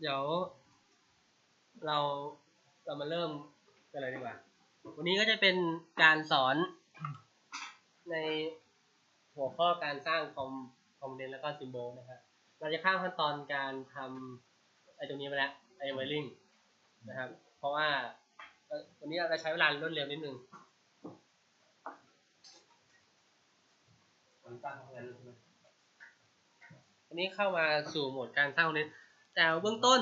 อะเดี๋ยว เราเรามาเริ่มกันเลยดีกว่า วันนี้ก็จะเป็นการสอนในหัวข้อการสร้างคอมคอมเมนต์แล้วก็ซิมโบลนะครับเราจะข้ามขั้นตอนการทำไอ้ตรงนี้ไปแล้วไอ้ไวริงนะครับ เพราะว่าเอ่อวันนี้เราจะใช้เวลารวดเร็วนิดนึงมันตั้งทำงานใช่ไหมวันนี้เข้ามาสู่โหมดการสร้างคอนเทนต์ แต่เบื้องต้น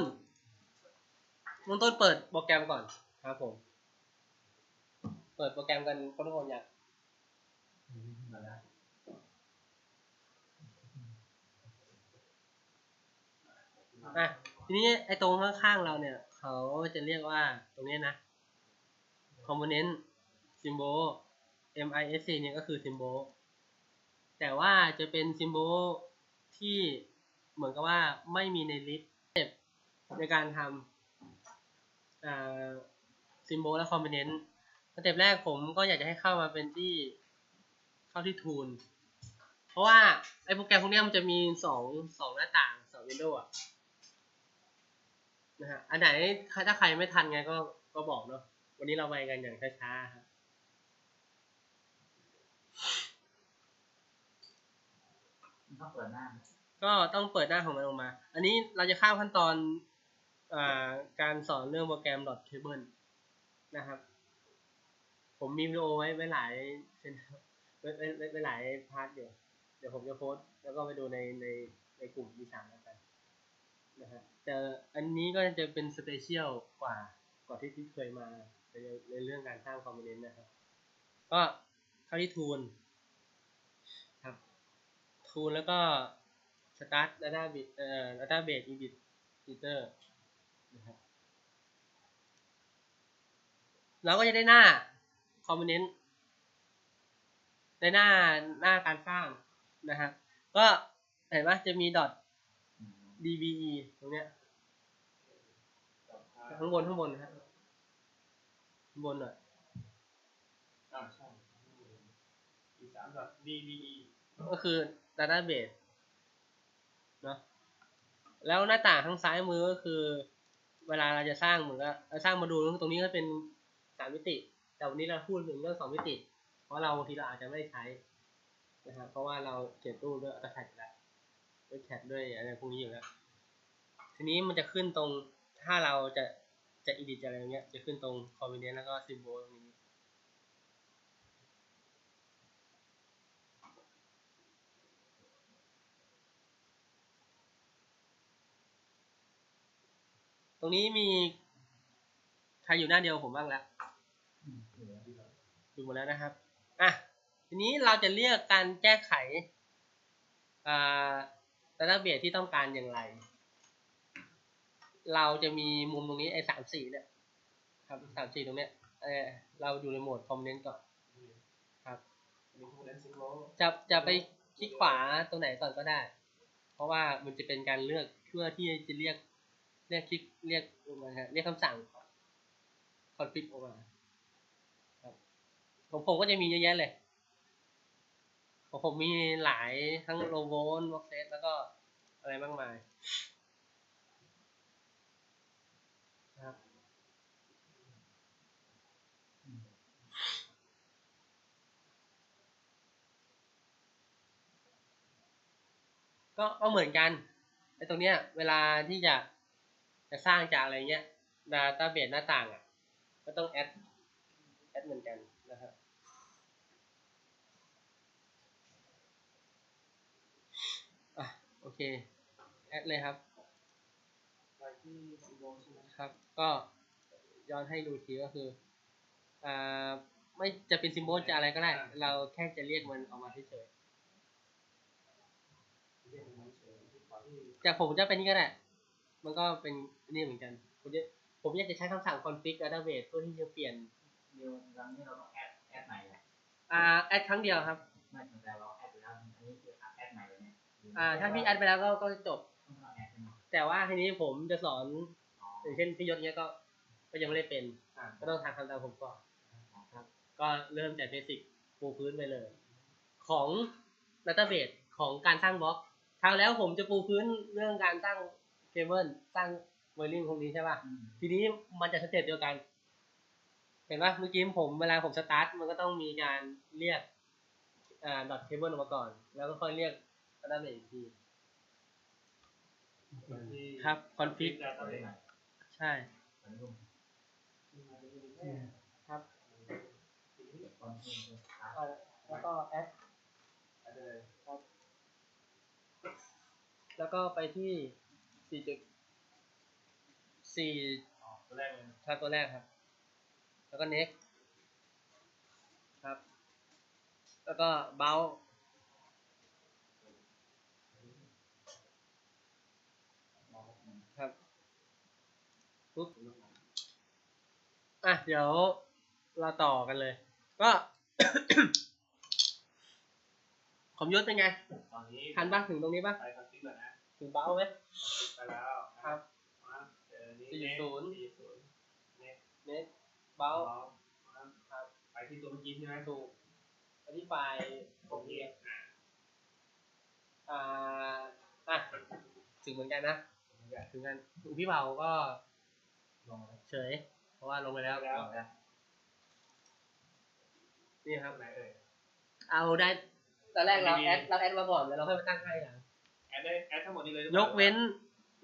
เบื้องต้นเปิดโปรแกรมก่อนครับผม เปิดโปรแกรมกันทุกคนอยากมาแล้วอะทีนี้ไอ้ตรงข้างๆเราเนี่ย เขาจะเรียกว่าตรงนี้นะ component symbol misc เนี่ยก็คือ symbol แต่ว่าจะเป็น symbol ที่เหมือนกับว่าไม่มีในลิสต์เต็ป ในการทำอ่า symbol และ component สเต็ปแรกผมก็อยากจะให้เข้ามาเป็นที่เข้าที่ tool เพราะว่าไอ้โปรแกรมพวกเนี้ยมันจะมีสองสองหน้าต่างสองวินโดว์อะนะฮะอันไหนถ้าใครไม่ทันไงก็ก็บอกเนาะวันนี้เราไปกันอย่างช้าๆครับต้องเปิดหน้าก็ต้องเปิดหน้าของมันออกมา อันนี้เราจะข้ามขั้นตอนอ่า การสอนเรื่องโปรแกรม .table นะครับ ผมมีวิดีโอไว้ไว้หลายเช่นไว้ไว้ไว้หลายพาร์ทเดี๋ยวเดี๋ยวผมจะโพสต์แล้วก็ไปดูในในในกลุ่มที่สามแล้วกันนะฮะแต่อันนี้ก็จะเป็นสเปเชียลกว่ากว่าที่ที่เคยมาในในเรื่องการสร้างคอมโพเนนต์นะครับ ก็เข้าที่ทูลครับทูลแล้วก็ start database เอ่อ database edit editor นะครับ เราก็จะได้หน้า component ในหน้าหน้าการสร้างนะครับก็เห็นว่าจะมี dot dbe ตรงเนี้ยข้างบนข้างบนนะครับข้างบนหน่อยอ่าใช่อีสามดอท DBE ก็คือ database เนาะแล้วหน้าต่างข้างซ้ายมือก็คือ เวลาเราจะสร้างเหมือนกับสร้างโมาดูลตรงนี้ก็เป็นสามมิติ แต่วันนี้เราพูดถึงเรื่องสองมิติ เพราะเราบางทีเราอาจจะไม่ได้ใช้นะครับเพราะว่าเราเขียนตู้ด้วยอัตแคดแล้วด้วยแคดด้วยอะไรพวกนี้อยู่แล้วทีนี้มันจะขึ้นตรงถ้าเราจะจะ edit อะไรอย่างเงี้ยจะขึ้นตรงคอมบิเนตแล้วก็ซิมโบลตรงนี้ ตรงนี้มีใครอยู่หน้าเดียวผมบ้างแล้วดูหมดแล้วนะครับ อะ ทีนี้เราจะเรียกการแก้ไขอ่าดัตต้าเบที่ต้องการอย่างไร เราจะมีมุมตรงนี้ไอ้สามสี่เนี่ย ครับสามสี่ตรงเนี้ยเออเราอยู่ในโหมดคอมเมนต์ก่อน ครับจะจะไปคลิกขวาตรงไหนก่อนก็ได้ เพราะว่ามันจะเป็นการเลือกเพื่อที่จะเรียก เรียกคลิกเรียกออกมาฮะเรียกคำสั่งคอนฟิกออกมาครับของผมก็จะมีเยอะแยะเลยของผมมีหลายทั้งโลโวลวอ k เซตแล้วก็อะไรมากมายนะครับก็ก็เหมือนกันไอ้ตรงเนี้ย เวลาที่จะ จะสร้างจากอะไรเงี้ย database หน้าต่างอะก็ต้องแอดแอดเหมือนกันนะครับอะโอเคแอดเลยครับไปที่ซิงโลใช่ไหมครับก็ย้อนให้ดูทีก็คืออ่าไม่จะเป็นซิมโบลจะอะไรก็ได้ เราแค่จะเรียกมันออกมาเฉยเรียกมันเฉยที่ขวาที่ๆจากผมจะเป็นนี่ก็ได้ มันก็เป็นนี่เหมือนกัน ผมจะผมอยากจะใช้คำสั่ง config database เพื่อที่จะเปลี่ยนเดี๋ยวตอนนี้เราต้องแอดแอดใหม่เลยอ่าแอดครั้งเดียวครับไม่แต่เราแอดไปแล้วอันนี้คือแอดใหม่เลยเนี่ยอ่าถ้าพี่แอดไปแล้วก็ก็จะจบต้องแอดใช่ไหมแต่ว่าทีนี้ผมจะสอนอ๋ออย่างเช่นพี่ยศเนี้ยก็ก็ยังไม่ได้เป็นอ่าก็ต้องทำคำตามผมก่อนครับก็เริ่มจากเบสิกปูพื้นไปเลย ของ Database ของการสร้างบล็อกคราวแล้วผมจะปูพื้นเรื่องการสร้าง เคเบิลสร้างเวอร์ลิงพวกนี้ใช่ป่ะอืมทีนี้มันจะสเต็ปเดียวกัน เห็นปะเมื่อกี้ผมเวลาผมสตาร์ทมันก็ต้องมีการเรียกอ่า dot table ออกมาก่อน แล้วก็ค่อยเรียกดัตต้าเบสอีกทีครับ config เอาเลยหน่อยใช่ตอนนี้ผมครับตอนนี้ผมอะอ่าแล้วก็ add แล้วก็ไปที่ สี่จุดสี่อ๋อตัวแรกเลยครับตัวแรกครับ แล้วก็ next ครับ แล้วก็ bounce ครับปุ๊บอะ เดี๋ยวเราต่อกันเลย ก็ผมยศเป็นไง ตอนนี้ทันปะถึงตรงนี้ปะไปคอนฟิกก่อนนะ ถึงเบ้าไหมไปแล้วครับมาเจอนี่สี่ศูนย์สี่ศูนย์เนี่ยเน็ตเบ้าครับไปที่ตัวเมื่อกี้ใช่ไหมถูกอธิบายตรงนี้อ่าอ่าอะถึงเหมือนกันนะผมอยากถึงกันถึงพี่เบาก็ลงเลยเฉย เพราะว่าลงไปแล้วแล้วลงแล้วนี่ครับไหนเอ่ยเอาได้ตอนแรกเราดีๆแอดเราแอดมาก่อนแล้วเราค่อยมาตั้งให้หลัง แอดได้แอดทั้งหมดนี้เลยหรือปยล่ากเว้น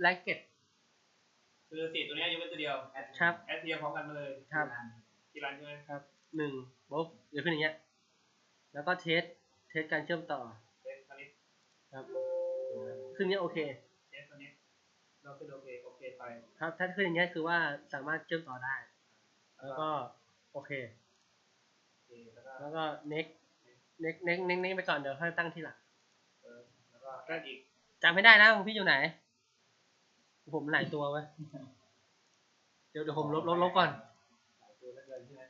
แร็กเก็ต คือสี่ตัวเนี้ยยกเว้นตัวเดียวแอดครับ แอดเดียวพร้อมกันมาเลยครับที่ร้านใช่ไหมครับหนึ่งปุ๊บเดี๋ยวขึ้นอย่างเงี้ย แล้วก็เทส เทสการเชื่อมต่อ เทสตัวนี้ครับขึ้นอย่างเงี้ยโอเค เทสตัวนี้เราขึ้นโอเคโอเคไป ครับ ถ้าขึ้นอย่างเงี้ยคือว่าสามารถเชื่อมต่อได้ แล้วก็โอเค โอเคแล้วก็แล้วก็ next next next next next ไปก่อนเดี๋ยวค่อยตั้งทีหลัง เออแล้วก็แอดอีก จำให้ได้นะของพี่อยู่ไหน ผมหลายตัวไว้ยเดี๋ยวเดี๋ยวผมลบลบลบก่อนหลายตัวแล้วเกินใช่ไหม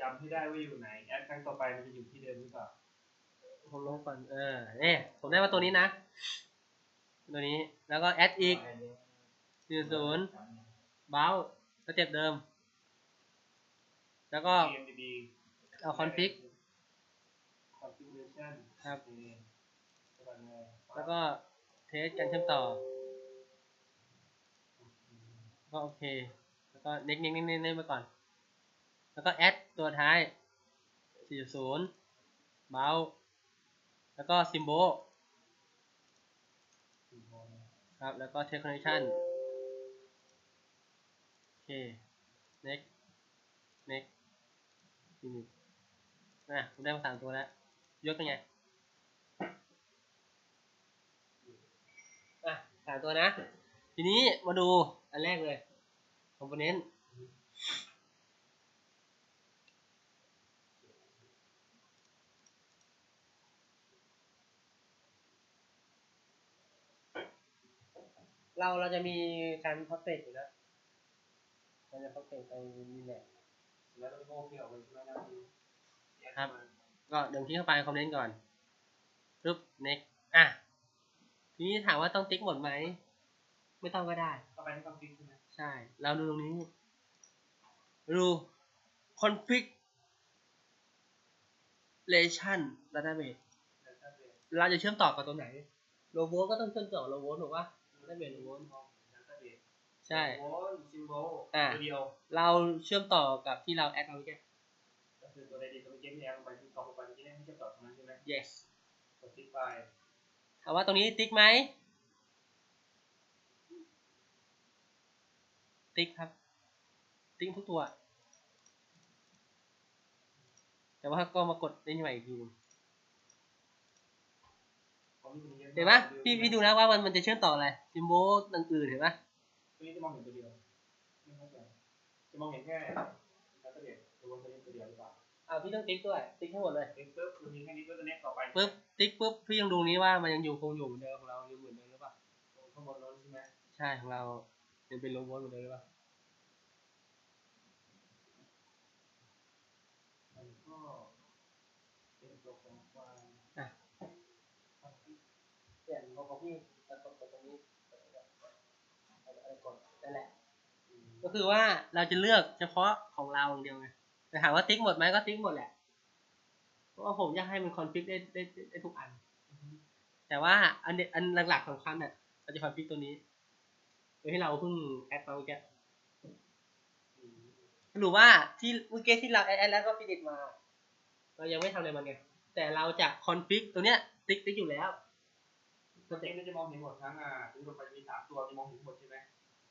จำให้ได้ว่าอยู่ไหนแอดครั้งต่อไปมันจะอยู่ที่เดิมหรือเปล่าผมลบก่อนเออเนี่ยผมได้มาตัวนี้นะ ตัวนี้แล้วก็ add อีกสี่ศูนย์เบ้าสเต็ปเดิม แล้วก็ TMDB เอา config configuration ครับโอเคแล้วก็ไงแล้วก็ เทสการเชื่อมต่อ ก็โอเค แล้วก็ next next next next next ไปก่อน แล้วก็ add ตัวท้าย 40 เบ้าแล้วก็ symbol ครับ แล้วก็ take connection โอเค next next ทีนี้นะผมได้มาสามตัวแล้ว ยกเป็นไง อะสามตัวนะ ทีนี้มาดูอันแรกเลย component เราเราจะมีการพับเฟกอยู่แล้วเราจะพับเฟกไปนี่แหละแล้วต้องโอเคออกไปใช่ไหมนะพี่แอดครับมาก็เดี๋ยวคลิกเข้าไปคอมเมนต์ก่อนปึ๊บ next อะ ทีนี้ถามว่าต้องติ๊กหมดไหม ไม่ต้องก็ได้เข้าไปที่ config ใช่ไหมใช่ เราดูตรงนี้ ดู configuration database แล้วถ้าเป็นเราจะเชื่อมต่อกับตัวไหนโลโวก็ต้องเชื่อมต่อโลโวถูกปะ database โลโวแล้วถ้าเป็นใช่โอ้ยซิมโบลอ่าตัวเดียว เราเชื่อมต่อกับที่เราแอดเอาไว้แค่ก็คือตัวใดดีตัวเมื่อกี้ที่แอดลงไปที่กรอกลงไปเมื่อกี้เนี่ยให้เชื่อมต่อตรงนั้นใช่ไหม yes กดติ๊กไป ถามว่าตรงนี้ติ๊กไหม ติ๊กครับ ติ๊กทุกตัว แต่ว่าก็มากดได้ใหม่อีกทีหนึงของนี่มันเยอะเห็นปะพี่พี่ดูนะว่ามันมันจะเชื่อมต่ออะไรซิมโบลอื่นๆเห็นปะตัวนี้จะมองเห็นตัวเดียวไม่เข้าใจจะมองเห็นแค่แล้วตัวเดียวตัวบนตัวนี้ตัวเดียวหรือเปล่า อ่าพี่ต้องติ๊กด้วยติ๊กทั้งหมดเลยติ๊กปุ๊บมันมีแค่นี้ปุ๊บตัวนี้ต่อไปปึ๊บติ๊กปุ๊บพี่ยังดูนี้ว่ามันยังอยู่คงอยู่เหมือนเดิมของเรายังเหมือนเดิมหรือเปล่าข้างบนโน้นใช่ไหมใช่ของเรายังเป็นโลโวเหมือนเดิมหรือเปล่ามันก็เป็นตัวของความเปลี่ยนของของพี่แล้วกดตรงนี้อะไรกดนั่นแหละก็คือว่าเราจะเลือกเฉพาะของเราอย่างเดียวไง แต่ถามว่าติ๊กหมดไหมก็ติ๊กหมดแหละ เพราะว่าผมอยากให้มันคอนฟิกได้ได้ได้ได้ทุกอัน แต่ว่าอันอันหลักๆสำคัญเนี่ยเราจะคอนฟิกตัวนี้โดยที่เราเพิ่งแอดมาเมื่อกี้หรือว่าที่เมื่อกี้ที่เราแอดแอดแล้วก็ฟินิชมา เรายังไม่ทำอะไรมันไง แต่เราจะคอนฟิกตัวเนี้ยติ๊กติ๊กอยู่แล้วตัวเองจะมองเห็นหมดทั้งอ่าที่ลงไปมีสามตัวมีมองเห็นหมดใช่ไหม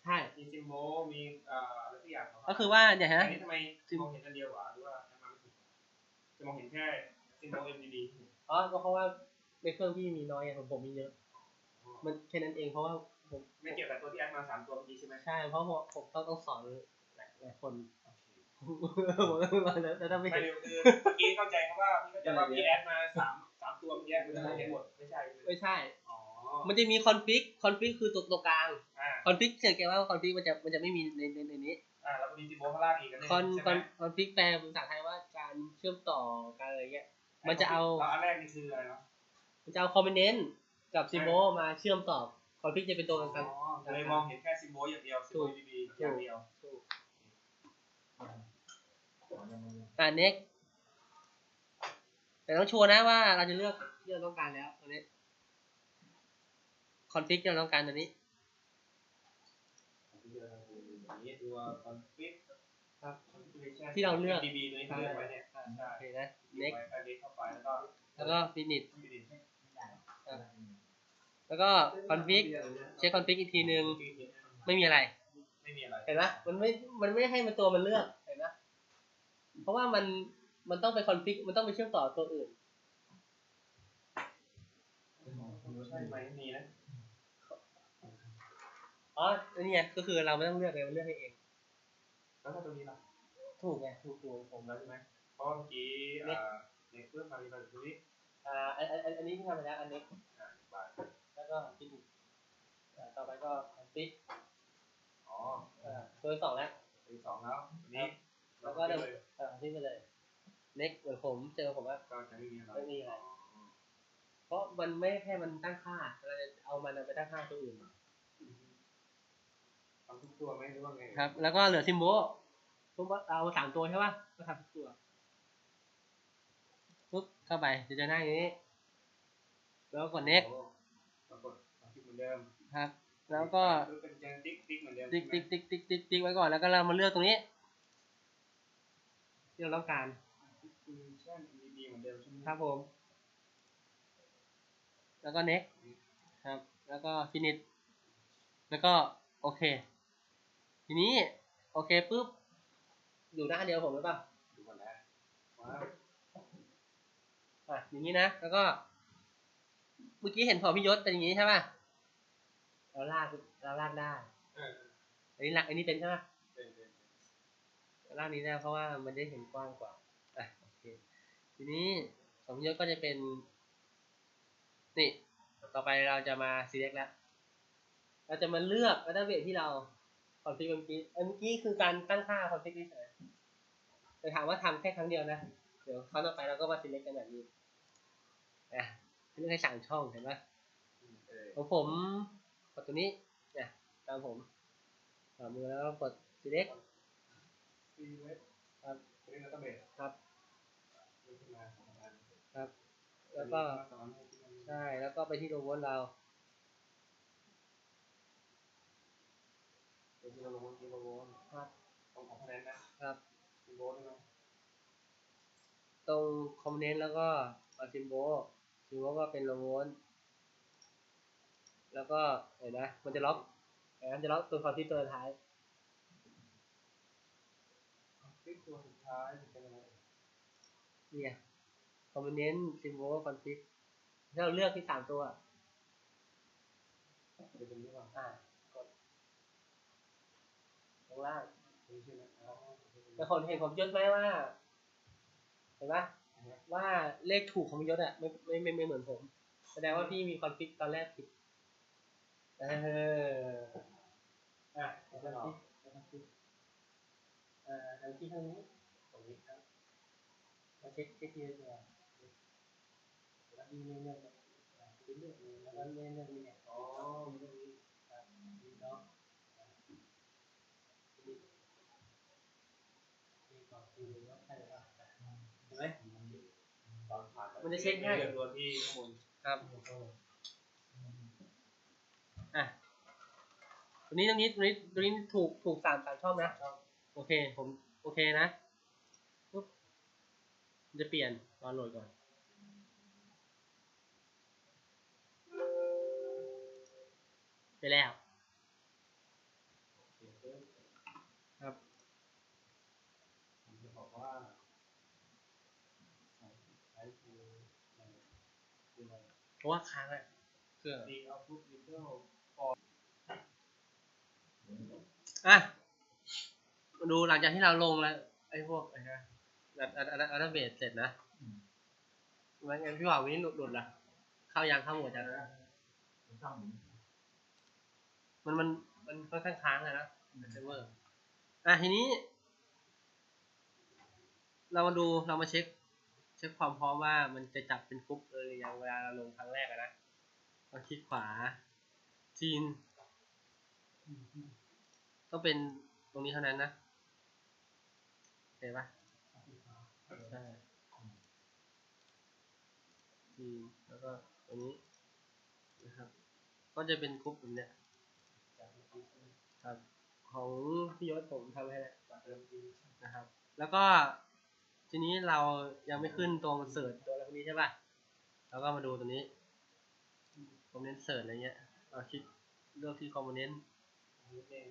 ใช่ มีซิมโบลมีเอ่ออะไรสักอย่างก็คือว่าเนี่ยอัฮะนนี้ทำไมมองเห็นอันเดียวอะหรือว่าทำมาไม่ถูกจะมองเห็นแค่ซิมโบล MDD อ๋อก็เพราะว่าในเครื่องพี่มีน้อยไงของผมมีเยอะ มันแค่นั้นเองเพราะว่าผมไม่เกี่ยวกับตัวที่แอดมาสามตัวเมื่อกี้ใช่ไหมใช่เพราะผมผมต้องต้องสอนหลายหลายคนผมต้องสอนแล้วถ้าไม่ไม่เห็นเร็วคือเมื่อกี้เข้าใจคำว่าพี่เข้าใจว่าพี่แอดมาสามสามตัวเมื่อกี้คือจะมองเห็นหมดไม่ใช่ไม่ใช่อ๋อ มันจะมีคอนฟิกคอนฟิกคือตัวตัวกลางอ่าคอนฟิกสังเกตว่าคอนฟิกมันจะมันจะไม่มีในในในนี้อ่าแล้วก็มีซิมโบลข้างล่างอีกอันหนึงคอนใช่คไหมอนคอนฟิกแปลเป็นภาษาไทยว่าการเชื่อมต่อการอะไรเงี้ย มันจะเอา แล้วอันแรกนี่คืออะไรเนาะมันจะเอาคอมเมนต์กับซิมโบมาเชื่อมต่อคอนฟิกจะเป็นตัวกลาง อ๋อเลยมองเห็นแค่ซิมโบลอย่างเดียวซิมโบล MDD อย่างเดียวถูกขอยังไงอ่าเน็กแต่ต้องโชว์นะว่าเราจะเลือกที่เราต้องการแล้วตัวนี้ คอนฟิกที่เราต้องการตัวนี้นี่ตัวคอนฟิกครับ configuration ที่เราเลือก MDD ตัวนี้ที่เลือกไว้เนี่ยอ่าใช่โอเคนะเน็เน็กกไว้อันนี้เข้าไปแล้วก็แล้วก็ฟินิช MDD แล้วก็คอนฟิกเช็คคอนฟิกอีกทีนึงไม่มีอะไรไม่มีอะไรเห็นไหมมันไม่มันไม่ให้มันตัวมันเลือกเห็นไหมเพราะว่ามันมันต้องไปคอนฟิกมันต้องไปเชื่อมต่อตัวอื่นใช่ไหมมีนะ อ๋ออันนี้ไงก็คือเราไม่ต้องเลือกเลยมันเลือกให้เอง แล้วถ้าตัวนี้ล่ะถูกไงถูกถูกผมแล้วใช่ไหมเพราะว่าเมื่อกี้อ่าเน็กเพิ่มมามีมาตัวนี้อ่าอันอันอันอันนี้ที่ทำไปแล้วอันนี้อ่าบาทแล้วก็ฟินิชอ่าต่อไปก็คอนฟิกอ๋ออ่าตัวที่สองแล้วตัวที่สองแล้วอันนี้แล้วก็ได้เดิเลยอ่าที่ไปเลยเน็กเหมือนผมเจอผมว่าก็จะไม่มีอะไรไม่มีอะไรเพราะมันไม่แค่มันตั้งค่าเราจะเอามันเอาไปตั้งค่าตัวอื่น ทำทุกตัวไหมหรือว่าไงครับ แล้วก็เหลือซิมโบทุกเอาสามตัวใช่ป่ะก็ทำทุกตัวปุ๊บเข้าไปจะเจอหน้าอย่างนี้ แล้วกด next ปรากฏคลิกเหมือนเดิมครับ แล้วก็เป็นยังติ๊กติ๊กเหมือนเดิมติ๊กติ๊กติ๊กติ๊กติ๊กติ๊กไว้ก่อนแล้วก็เรามาเลือกตรงนี้ที่เราต้องการคือใช่ดีเหมือนเดิมใช่ไหมครับผม แล้วก็ next ครับ แล้วก็ finish แล้วก็โอเค ทีนี้ โอเคปุ๊บ อยู่หน้าเดียวผมหรือเปล่าดูก่อนนะว้าวอะอย่างนี้นะ แล้วก็เมื่อกี้เห็นของพี่ยศเป็นอย่างนี้ใช่ป่ะเราลากเราลากได้เอออันนี้ลากอันนี้เป็นใช่ป่ะเป็นเป็นเราลากนี้ได้เพราะว่ามันได้เห็นกว้างกว่าอะโอเคทีนี้ของพี่ยศก็จะเป็น นี่ ต่อไปเราจะมา select แล้ว เราจะมาเลือกดัตเตอร์เบสที่เรา คอนฟิกเมื่อกี้อันเมื่อกี้คือการตั้งค่าคอนฟิกเฉยๆแต่ถามว่าทำแค่ครั้งเดียวนะ เดี๋ยวครั้งต่อไปเราก็มา select กันแบบนี้อะเลือกให้สามช่องเห็นไหมเออของผมกดตัวนี้เนี่ยตามผมขวามือแล้วก็กด select ซีเล็กครับเรียกดัตเตอร์เบสครับขึ้นมาสองอันครับ แล้วก็สองอันให้ขึ้นมาใช่แล้วก็ไปที่โลโก้เรา เป็นที่เราลงที่เราโวน ครับ ของของคะแนนนะ ครับซิมโบลได้ไหมตรงคอมเมนต์แล้วก็มาซิมโบซิมโบก็เป็นโลโก้แล้วก็เห็นนะ มันจะล็อกเห็นไหมมันจะล็อกตัวคอนที่ตัวท้ายคลิกตัวสุดท้ายเป็นอะไรเนี่ยคอมเมนต์ซิมโบคอนฟิกถ้าเราเลือกที่สามตัวเป็นตรงนี้ป่ะอ่ากดข้างล่างตรงนี้ใช่ไหมอ๋อ แต่คนเห็นผมยศไหมว่า เห็นไหมว่าเลขถูกของยศอะไม่ไม่ไม่ไม่เหมือนผม แสดงว่าพี่มีคอนฟิกตอนแรกผิดเอออะเดี๋ยวทำที่เดี๋ยวทำที่อ่าทำที่ทานี้ตรงนี้ครับมาเช็คเช็คทีละตัวแล้วมีเรื่องแบบมีเรื่องแล้วก็เรื่องเรื่องนี้เนี่ยอ๋อ มีเรื่องนี้ครับมีเนาะอ่ามีมีก่อนคือว่า ใช่หรือเปล่าเห็นไหมตอนผ่านมันจะเช็คให้เลือกตัวที่ข้างบนครับอะตัวนี้ตรงนี้ตรงนี้ตรงนี้ถูกถูกสามสามช่องนะโอเคผมโอเคนะปุ๊บมันจะเปลี่ยนรอโหลดก่อนไปแล้ว เขียนปุ๊บ ครับ ผมจะบอกว่าใช้ใช้คืออะไรคืออะไร เพราะว่าค้างอะเครื่องดีเอาพุทวินโดว์อะมาดูหลังจากที่เราลงแล้ว ไอ้พวกไอ้นะอัดอัดอัดอัดเบสเสร็จนะไม่งั้นพี่บ่าววินหลุดหลุดละเข้ายังเข้าหมดจังผมต้องหมุนมันมันมันค่อนข้างค้างเลยนะเซิร์ฟเวอร์อะทีนี้ เรามาดูเรามาเช็ค เช็คความพร้อมว่ามันจะจับเป็นกรุ๊ปเลยหรือยังเวลาเราลงครั้งแรกนะเราคลิกขวา จีน ต้องเป็นตรงนี้เท่านั้นนะเห็นปะใช่จีนแล้วก็ตรงนี้นะครับ ก็จะเป็นกรุ๊ปแบบเนี้ยจากเมื่อกี้ใช่ไหมครับของพี่ยศผมทำให้แล้วนะครับ แล้วก็ ทีนี้เรายังไม่ขึ้นตรงเสิร์ชตัวอะไรพวกนี้ใช่ป่ะเราก็มาดูตรงนี้คอมเนนต์เสิร์ชอะไรเงี้ยเราคลิกเลือกที่คอมเนนต์อันนี้เอง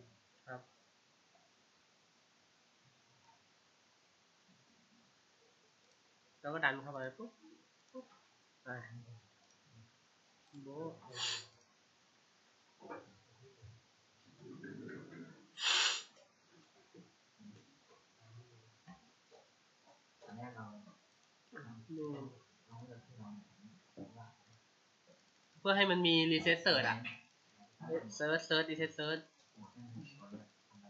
ครับแล้วก็ดันเข้าไปปุ๊บปุ๊บอ่าโบะ อันนี้เรา นี่ เพื่อให้มันมีรีเซ็ตเซิร์ชอะเซิร์ชเซิร์ชรีเซ็ตเซิร์ช หัวเครื่องหัวเลือกทำไม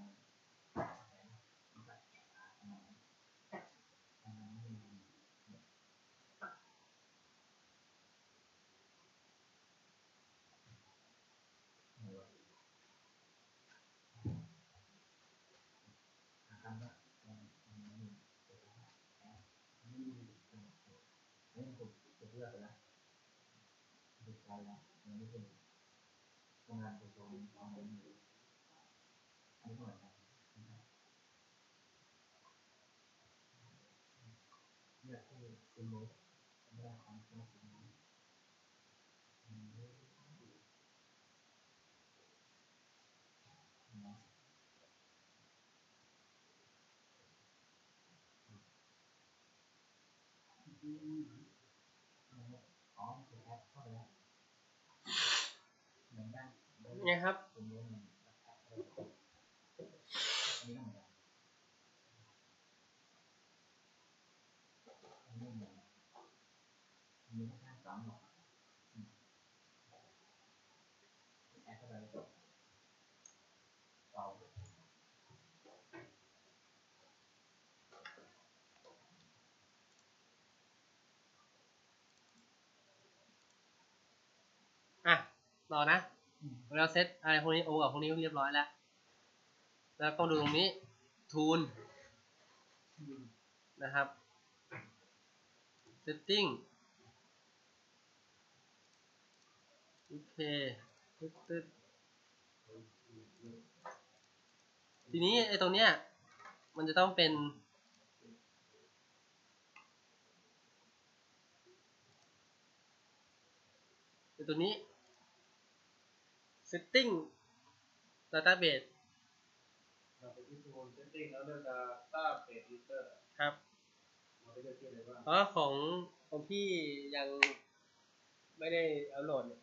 คำว่านี่ผมจะเลือกไปแล้ว ดูใจแล้วมันไม่เป็นทำงานตัวตรงเอา ไงครับซิมโบลมันแอปเข้าไปอันนี้ก็เหมือนกันอันนี้เหมือนกันอันนี้ไม่ใช่สามอกแอปเข้าไปแล้วเราอะ รอนะ เราเซตอะไรพวกนี้โอ้กับพวกนี้เรียบร้อยแล้ว แล้วก็ดูตรงนี้ทูนนะครับ setting โอเคตึดตึ๊ดทีนี้ไอ้ตรงเนี้ยมันจะต้องเป็นไอ้ตัวนี้ setting database เราไปที่ทูลเซตติ้งแล้วเลือก Data Base User ครับเราไปเลือกที่อะไรบ้างเพราะของของพี่ยังไม่ได้อัปโหลดเนี่ย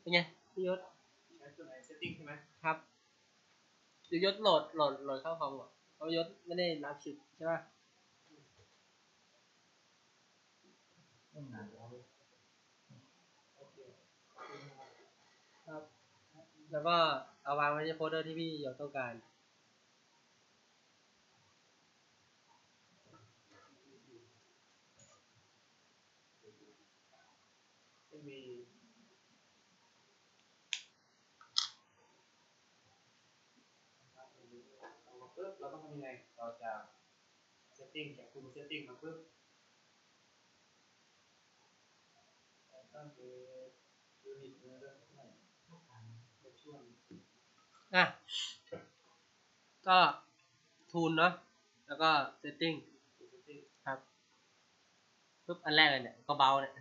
เป็นไงพี่ยศใช้ตัวไหน Setting ใช่ไหมครับ เดี๋ยวยศโหลดโหลดโหลดเข้าคอมก่อนเพราะยศไม่ได้รับชิปใช่ป่ะเรื่องงานเราโอเคครับ แล้วก็เอาวางไว้ในโฟลเดอร์ที่พี่ยศต้องการไม่มีเอามา ปุ๊บเราต้องทำยังไงเราจะ setting จากคู setting มาปุ๊บตั้งเป็นยูนิตเนื้อเรื่องเท่าไหร่ในช่วงอะก็ทูนเนาะแล้วก็เซตติ้งคู setting ครับปุ๊บอันแรกเลยเนี่ยก็เบาเนี่ย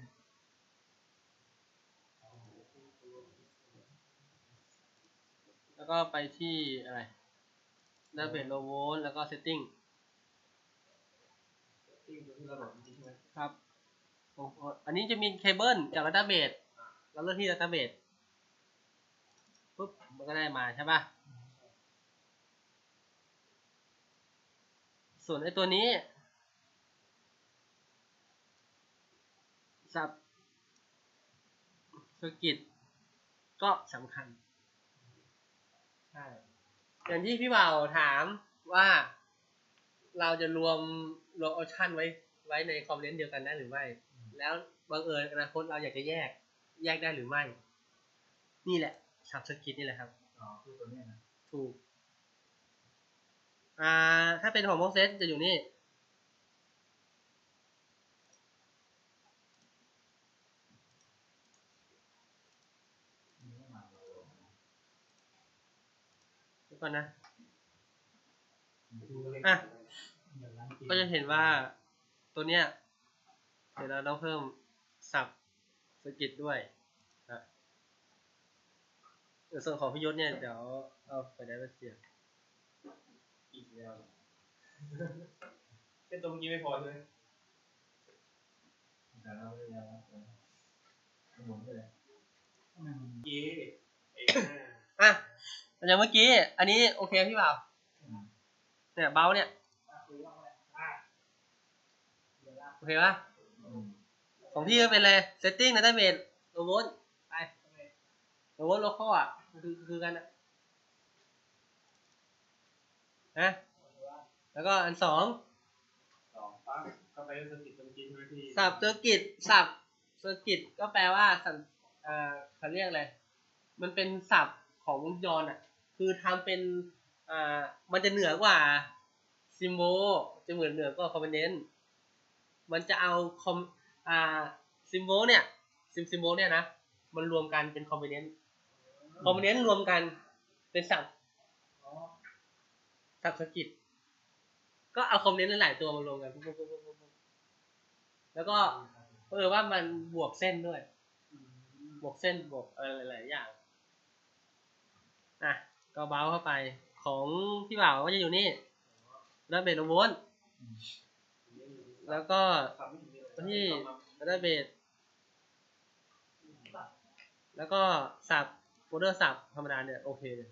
แล้วก็ไปที่อะไร ดับเบิลโลโวลแล้วก็เซตติ้ง setting ตัวที่เราบอกจริงๆใช่ไหมครับโอ้โหอันนี้จะมีเคเบิลจากดัตเตอร์เบสเราเลือกที่ดัตเตอร์เบสปุ๊บมันก็ได้มาใช่ป่ะส่วนไอ้ตัวนี้สับสกิตก็สำคัญใช่ อย่างที่พี่บ่าวถามว่าเราจะรวมรวมออปชั่นไว้ไว้ในคอมเมนต์เดียวกันได้หรือไม่ แล้วบังเอิญอนาคตเราอยากจะแยกแยกได้หรือไม่ นี่แหละสับสกิตนี่แหละครับ อ๋อคือตัวเนี้ยนะ ถูก อ่า ถ้าเป็นของโมเสสจะอยู่นี่ มีไม่มาเรา เดี๋ยว ก่อนนะดูเลยอะเดี๋ยวร้านกินก็จะเห็นว่าตัวเนี้ย เดี๋ยวเราต้องเพิ่มสับสกิตด้วยนะในส่วนของพิยศเนี่ย เดี๋ยวเอาไปได้มาเสียบอีกแล้วเป็นตัวเมื่อกี้ไม่พอใช่ไหมแต่เราไม่ได้แล้วหมุนไปเลยทำไมมันเมื่อกี้เอ้อะ อย่างเมื่อกี้ อันนี้โอเคพี่บ่าวอืมเนี่ยเบาเนี่ยโอเคปะอืมของพี่ก็เป็นเลย setting ในดัตเบสโลโวลไปโลโวลโลคอลอะคือคือกันอะนะแล้วก็อันสองสองปั๊บเข้าไปสกิตตัวเมื่อกี้ใช่ไหมพี่สับเซอร์กิตสับเซอร์กิตก็แปลว่าสัญเอ่อเขาเรียกอะไร มันเป็นศัพท์ของวงจรอะ คือทำเป็นอ่ามันจะเหนือกว่าซิมโบจะเหมือนเหนือกว่าคอมโพเนนต์มันจะเอาคอมอ่าซิมโบเนี่ยซิมซิมโบเนี่ยนะมันรวมกันเป็นคอมโพเนนต์คอมโพเนนต์รวมกันเป็นศัพท์ศัพท์เซอร์กิตก็เอาคอมโพเนนต์หลายตัวมารวมกันแล้วก็เออว่ามันบวกเส้นด้วย บวกเส้นบวกอะไรหลายอย่างอะ ก็เบ้าเข้าไป ของพี่บ่าวก็จะอยู่นี่แล้วเบสโลโวลต์แล้วก็ที่แล้วเบสแล้วก็สับโฟลเดอร์สับธรรมดาเนี่ยโอเคเลย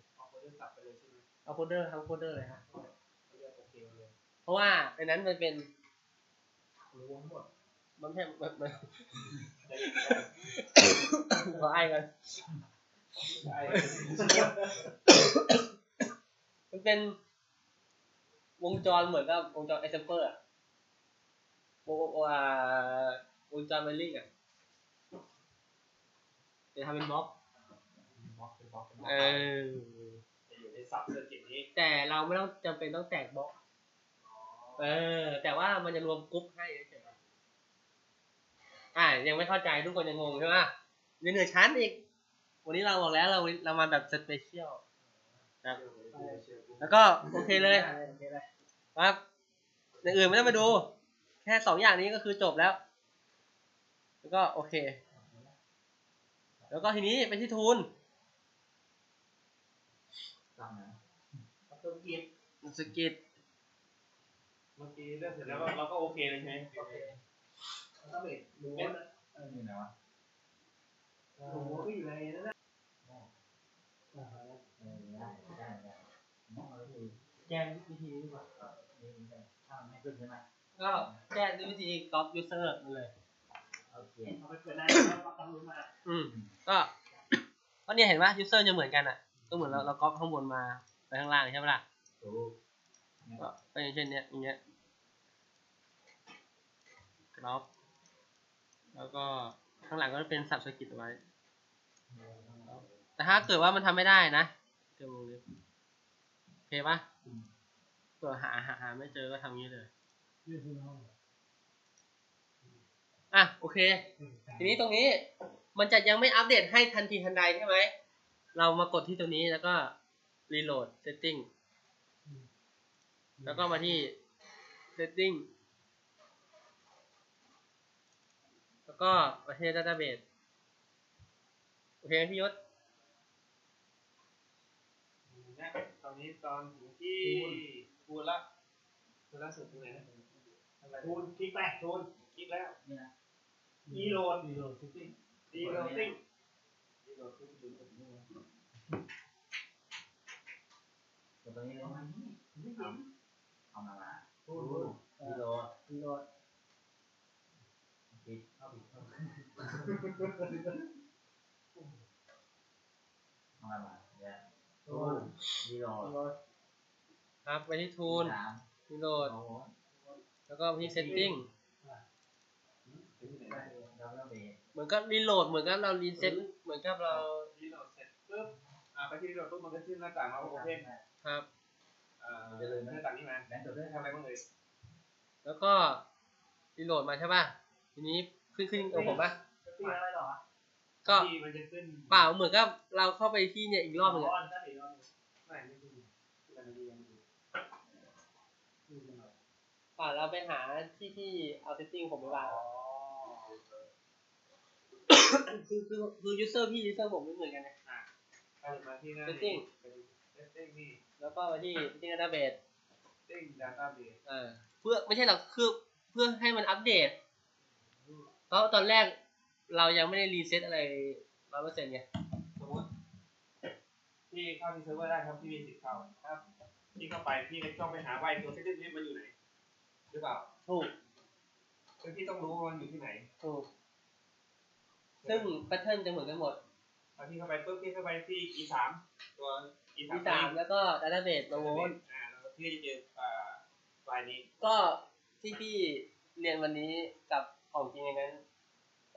เอาโฟลเดอร์ทั้งโฟลเดอร์เลยฮะเพราะว่าในนั้นมันเป็นมันแค่มันมันขอไอ้กัน มันเป็นวงจรเหมือนกับวงจรไอเซมเปอร์อะวงอ่าวงจรเวลลิ่งอะจะทำเป็นบล็อกบล็อกเป็นบล็อกเป็นบล็อกเออจะอยู่ในสับเซอร์กิตนี้แต่เราไม่ต้องจำเป็นต้องแตกบล็อก เออ แต่ว่ามันจะรวมกรุ๊ปให้เฉยๆอ่ายังไม่เข้าใจทุกคนยังงงใช่ไหมยังเหนือชั้นอีก วันนี้เราบอกแล้วเราเรามาแบบสเปเชียลครับ แล้วก็โอเคเลยครับอย่างอื่นไม่ต้องไปดู แค่สองอย่างนี้ก็คือจบแล้ว แล้วก็โอเค แล้วก็ทีนี้ไปที่ทูนจำนะเซอร์กิตสกิตเมื่อกี้เลือกเสร็จแล้วเราก็โอเคเลยใช่ไหมโอเคแล้วก็เบสรู้นะเอออยู่ไหนวะรู้ก็อยู่ในนั้นนะ เออได้ได้ได้น้องเอาไปดู แจ้งวิธีนี้ดีกว่านี่นี่ได้ถ้ามันไม่ขึ้นใช่ไหมก็แจ้งด้วยวิธีก๊อปยูเซอร์มาเลย โอเคเอาไปเปิดได้แล้วก็ต้องรู้มาอืมก็ก็เนี่ยเห็นว่ายูเซอร์จะเหมือนกันอะ ก็เหมือนเราเราก๊อปข้างบนมาไปข้างล่างใช่ไหมล่ะถูกเนี่ยก็ก็อย่างเช่นเนี้ยอย่างเงี้ยก๊อปแล้วก็ข้างหลังก็เป็นสับสกิตไว้ แต่ถ้าเกิดว่ามันทำไม่ได้นะเดี๋ยววงเล็บโอเคปะ เผื่อหาหาหาไม่เจอก็ทำงี้เลยนี่คือห้องอะโอเค ทีนี้ตรงนี้มันจะยังไม่อัปเดตให้ทันทีทันใดใช่ไหม เรามากดที่ตัวนี้แล้วก็ reload setting แล้วก็มาที่ setting แล้วก็มาที่ database โอเคไหมพี่ยศเนี่ยตอนนี้ตอนถึงที่ทูนละทูนล่าสุดตรงไหนนะอะไรทูนคลิกไปทูนคลิกแล้วนี่นะอีโหลดอีโหลดซิตี้ดีโรลติ้งที่เราขึ้นดูแบบนี้นะกดตรงนี้เลยนะเอามาละทูนกิโล reload ปิดเข้าปิดเข้าเอามาเดี๋ย วทูนกิโล reload ครับไปที่ tool สาม reload โอ้โหแล้วก็ไปที่ setting ถึงที่ไหนได้ดับเบิลเบสเหมือนกับ reload เหมือนกับเรา reset เหมือนกับเรารีโหลดเสร็จปุ๊บอ่าไปที่รีโหลดปุ๊บมันก็ขึ้นหน้าต่างมาโอเพนครับอ่าหน้าต่างนี้มาแบงค์จดด้วยทำอะไรบ้างเลยแล้วก็ reload มาใช่ป่ะทีนี้ขึ้นขึ้นกับผมป่ะตีอะไรหรอ ก็ที่มันจะขึ้นเปล่าเหมือนกับเราเข้าไปที่เนี่ยอีกรอบหนึงอะอนก็อีกรอบนึงไม่ไม่ขึ้นที่มันดีมันดีนี่ขึ้นมาเปล่าเราไปหาที่ที่เอา setting ผมไปวางอ๋อคือคือคือ user พี่ user ผมไม่เหมือนกันนะไปมาที่หน้า Setting setting นี่แล้วก็ไปที่ setting database setting database อ่าเพื่อไม่ใช่หรอกคือเพื่อให้มันอัปเดตเพราะตอนแรก เรายังไม่ได้รีเซ็ตอะไรร้อยเปอร์เซ็นต์ไงสมมติพี่เข้าที่เซิร์ฟเวอร์ได้ครับพี่มีสิทธิ์เข้าครับพี่เข้าไปพี่ก็ต้องไปหาว่าไอ้ตัว setting นี้มันอยู่ไหนหรือเปล่าถูกคือพี่ต้องรู้ว่ามันอยู่ที่ไหนถูกซึ่งแพทเทิร์นจะเหมือนกันหมดพอพี่เข้าไปปุ๊บพี่เข้าไปที่ e สามตัว e สามที่สามแล้วก็ database มาโวนอ่าแล้วก็พี่จะเจออ่าไฟล์นี้ ก็ที่พี่เรียนวันนี้กับของจริงอย่างนั้น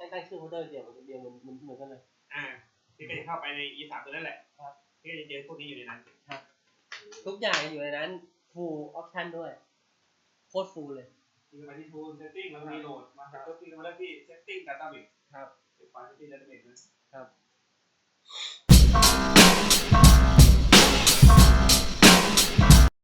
ตั้งตั้งชื่อโฟลเดอร์เดียวกันเดียวมันมันเหมือนกันเลย อ่าพี่ก็จะเข้าไปใน e สามตัวนั่นแหละครับ พี่ก็จะเจอพวกนี้อยู่ในนั้น ทุกอย่างอยู่ในนั้น full option ด้วย โคตร full เลยพี่ก็ไปที่ tool setting แล้วก็รีโหลดมาจากปุ๊บพี่ก็มาเลือกที่ setting database ครับเป็นไฟล์ setting database นะครับ